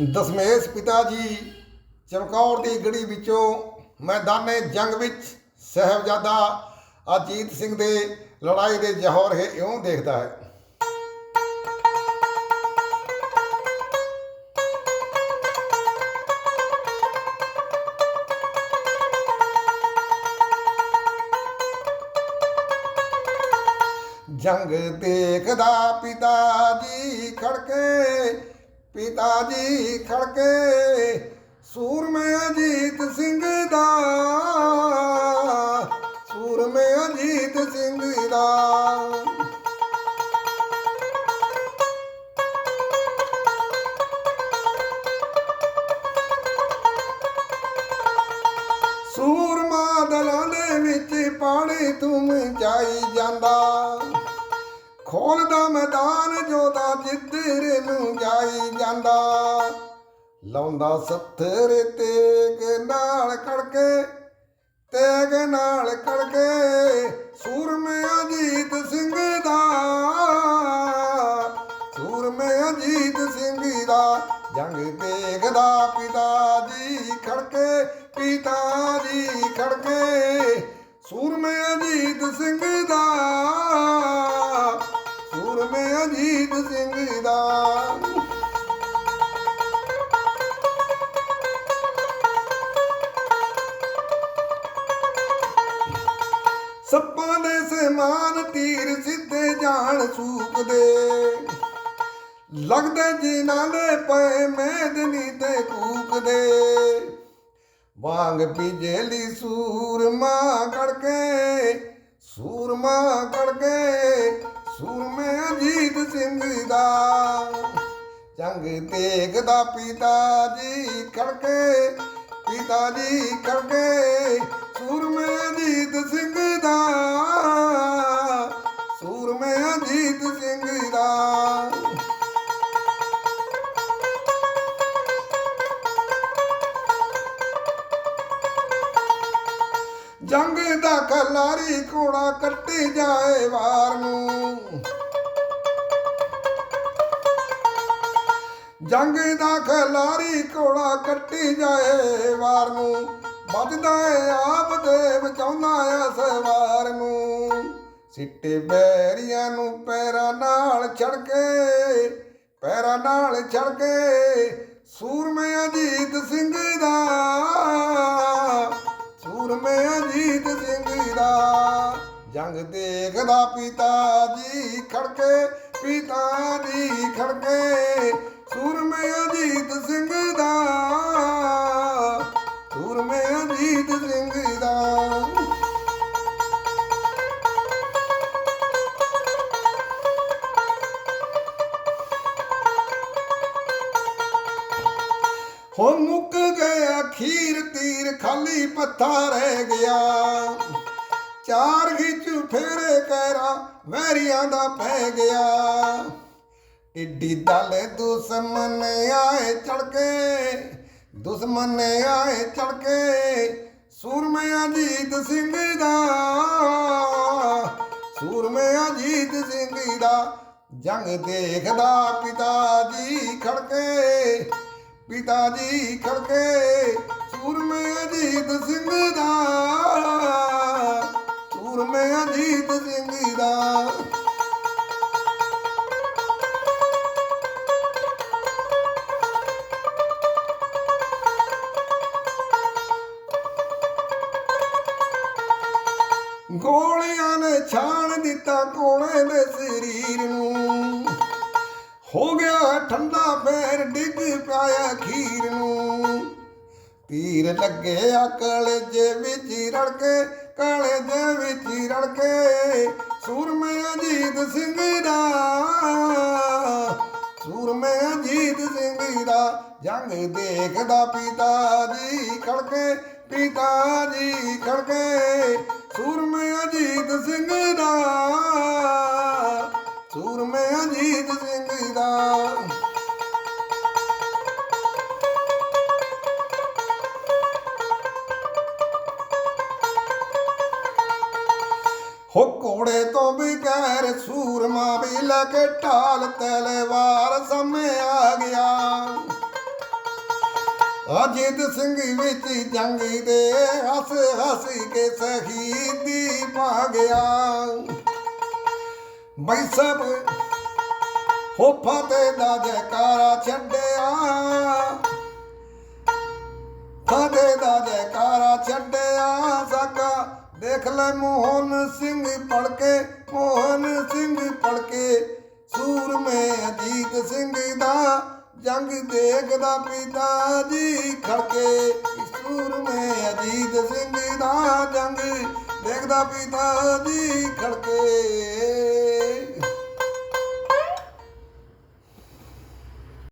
ਦਸਮੇਸ਼ ਪਿਤਾ ਜੀ ਚਮਕੌਰ ਦੀ ਗੜੀ ਵਿੱਚੋਂ ਮੈਦਾਨੇ ਜੰਗ ਵਿੱਚ ਸਹਿਬਜ਼ਾਦਾ ਅਜੀਤ ਸਿੰਘ ਦੇ ਲੜਾਈ ਦੇ ਜਹੌਰ ਹੈ ਇਉਂ ਦੇਖਦਾ ਹੈ। ਜੰਗ ਦੇਖਦਾ ਪਿਤਾ ਜੀ ਖੜਕੇ ਪਿਤਾ ਜੀ ਖੜਕੇ ਸੂਰਮੇ ਅਜੀਤ ਸਿੰਘ ਦਾ ਸੂਰਮੇ ਅਜੀਤ ਸਿੰਘ ਦਾ ਸੂਰਮਾ ਦਲਾਂ ਦੇ ਵਿੱਚ ਪਾਣੀ ਤੂੰ ਜਾਈ ਜਾਂਦਾ। ਖੋਲਦਾ ਮੈਦਾਨ ਜੋਦਾ ਜਿੱਧਰ ਨੂੰ ਜਾਈ ਜਾਂਦਾ। ਲਾਉਂਦਾ ਸੱਥਰ ਤੇਗ ਨਾਲ ਖੜਕੇ ਤੇਗ ਨਾਲ ਖੜਕੇ ਸੂਰਮੇ ਅਜੀਤ ਸਿੰਘ ਦਾ। ਸੂਰਮੇ ਅਜੀਤ ਸਿੰਘ ਦਾ, ਜੰਗ ਦੇਖਦਾ ਪਿਤਾ ਜੀ ਖੜਕੇ, ਪਿਤਾ ਜੀ ਖੜਕੇ, ਸੂਰਮੇ ਅਜੀਤ ਸਿੰਘ ਦਾ। ਸੱਪਾਂ ਦੇ ਸਮਾਨ ਤੀਰ ਸਿੱਧੇ ਜਾਣ ਸੂਕਦੇ ਲੱਗਦੇ ਜਿਨ੍ਹਾਂ ਦੇ ਪਏ ਮੈਦਨੀ ਤੇ ਕੂਕਦੇ ਵਾਂਗ ਬਿਜਲੀ ਸੂਰਮਾ ਕੜਕੇ ਸੂਰਮਾ ਕੜਕੇ, ਸੂਰਮੇ ਅਜੀਤ ਸਿੰਘ ਦਾ। ਜੰਗ ਦੇਖਦਾ ਪਿਤਾ ਜੀ ਖੜਕੇ ਪਿਤਾ ਜੀ ਖੜਕੇ ਸੂਰਮੇ ਅਜੀਤ ਸਿੰਘ ਦਾ, ਸੂਰਮੇ ਅਜੀਤ ਸਿੰਘ ਦਾ। ਜੰਗ ਦਾ ਖਲਾਰੀ ਕੋੜਾ ਕੱਟੀ ਜਾਏ ਵਾਰ ਨੂੰ। ਜੰਗ ਦਾ ਖਲਾਰੀ ਕੋੜਾ ਕੱਟੀ ਜਾਏ ਵਾਰ ਨੂੰ। ਵੱਜਦਾ ਏ ਆਪ ਦੇ ਬਚਾਉਂਦਾ ਆ ਸਵਾਰ ਨੂੰ। ਸਿੱਟੇ ਬੈਰੀਆਂ ਨੂੰ ਪੈਰਾਂ ਨਾਲ ਛੜ ਕੇ, ਪੈਰਾਂ ਨਾਲ ਛੜ ਕੇ ਸੂਰਮੇ ਅਜੀਤ ਸਿੰਘ ਦਾ, ਸੂਰਮੇ ਅਜੀਤ ਸਿੰਘ ਦਾ। ਜੰਗ ਦੇਖਦਾ ਪਿਤਾ ਜੀ ਖੜਕੇ, ਪਿਤਾ ਜੀ ਖੜਕੇ, ਸੂਰਮੇ ਅਜੀਤ ਸਿੰਘ ਦਾ। ਹੋ ਮੁੱਕ ਗਿਆ ਖੀਰ ਤੀਰ, ਖਾਲੀ ਪੱਥਾ ਰਹਿ ਗਿਆ। ਚਾਰ ਖਿੱਚ ਫੇਰੇ ਕਹਿਰਾ ਵੈਰੀਆਂ ਦਾ ਪੈ ਗਿਆ। ਏਡੀ ਦਲ ਦੁਸ਼ਮਨ ਆਏ ਚੜਕੇ ਦੁਸ਼ਮਨ ਆਏ ਚੜਕੇ ਸੂਰਮੇ ਅਜੀਤ ਸਿੰਘ ਦਾ, ਸੂਰਮਿਆ ਅਜੀਤ ਸਿੰਘ ਦਾ ਜੰਗ ਦੇਖਦਾ ਪਿਤਾ ਜੀ ਖੜਕੇ। ਪਿਤਾ ਜੀ ਖੜਕੇ ਸੂਰਮੇ ਅਜੀਤ ਸਿੰਘ ਦਾ, ਸੂਰਮੇ ਅਜੀਤ ਸਿੰਘ ਦਾ। ਗੋਲੀਆਂ ਨੇ ਛਾਣ ਦਿੱਤਾ ਕੋਣੇ ਦੇ ਸਰੀਰ ਨੂੰ। ਹੋ ਗਿਆ ਠੰਡਾ ਪੈਰ, ਡਿੱਗ ਪਾਇਆ ਖੀਰ ਨੂੰ। ਤੀਰ ਲੱਗੇ ਅਕਲ ਜੇ ਵਿੱਚ ਰੜਕੇ ਕਾਲੇ ਦੇ ਵਿੱਚ ਰੜਕੇ ਸੂਰਮੇ ਅਜੀਤ ਸਿੰਘ ਦਾ, ਸੂਰਮੇ ਅਜੀਤ ਸਿੰਘ ਦਾ ਜੰਗ ਦੇਖਦਾ ਪਿਤਾ ਜੀ ਖੜਕੇ, ਪਿਤਾ ਜੀ ਖੜਕੇ। ਸੂਰਮੇ ਅਜੀਤ ਸਿੰਘ ਦਾ ਹੋ ਘੋੜੇ ਤੋਂ ਬਗੈਰ ਸੂਰਮਾ ਵੀ ਲੈ ਕੇ ਢਾਲ ਤਲਵਾਰ ਸਾਹਮਣੇ ਆ ਗਿਆ। ਅਜੀਤ ਸਿੰਘ ਵਿੱਚ ਜੰਗੀ ਦੇ ਹੱਸ ਹੱਸ ਕੇ ਸ਼ਹੀਦੀ ਪਾ ਗਿਆ। ਬਈ ਸਭ ਹੋ ਫਤਿਹ ਦਾ ਜੈਕਾਰਾ ਛੱਡਿਆ। ਫਤਿਹ ਦਾ ਜੈਕਾਰਾ ਛੱਡਿਆ ਦੇਖ ਲੈ ਮੋਹਨ ਸਿੰਘ ਪੜ ਕੇ ਮੋਹਨ ਸਿੰਘ ਪੜ ਕੇ ਸੂਰਮੇ ਅਜੀਤ ਸਿੰਘ ਦਾ ਜੰਗ ਦੇਖਦਾ ਪਿਤਾ ਜੀ ਖੜਕੇ। ਸੂਰਮੇ ਅਜੀਤ ਸਿੰਘ ਦਾ ਜੰਗ ਦੇਖਦਾ ਪਿਤਾ ਜੀ ਖੜਕੇ।